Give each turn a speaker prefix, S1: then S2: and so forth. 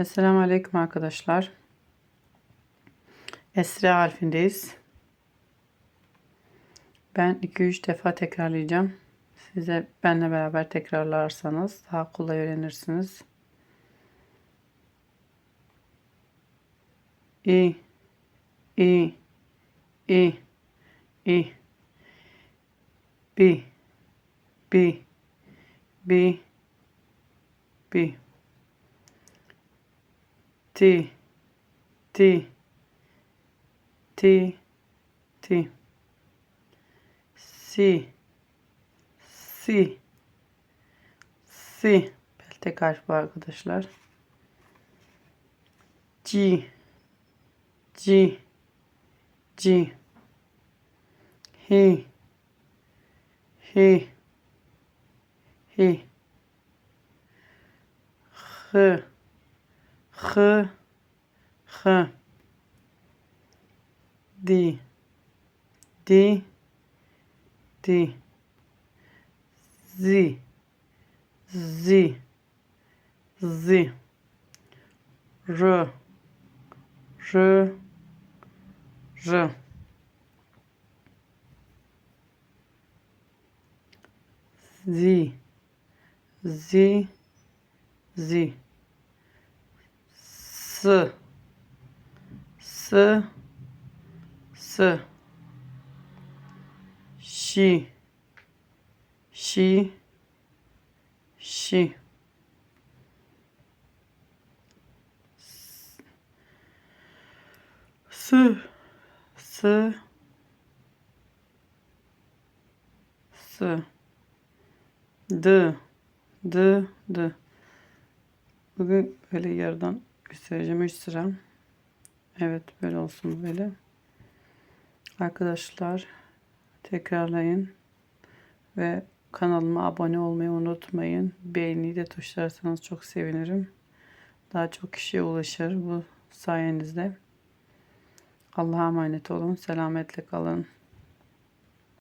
S1: Esselamu Aleyküm arkadaşlar. Esre harfindeyiz. Ben 2-3 defa tekrarlayacağım. Size benle beraber tekrarlarsanız daha kolay öğrenirsiniz. İ, İ, İ, İ, Bi, Bi, Bi, Bi. T. T. T. T. C. C. C. Tek harf var arkadaşlar. G. G. G. H. H. H. H re, re, des, des, des, z, z, z, je, je, je. Z, Z, Z. S S S Şi. Şi. Şi. S S S D. D. D. Bugün böyle yerden göstereceğim 3 sıra. Evet böyle olsun böyle. Arkadaşlar tekrarlayın ve kanalıma abone olmayı unutmayın. Beğeni de tuşlarsanız çok sevinirim. Daha çok kişiye ulaşır bu sayenizde. Allah'a emanet olun. Selametle kalın.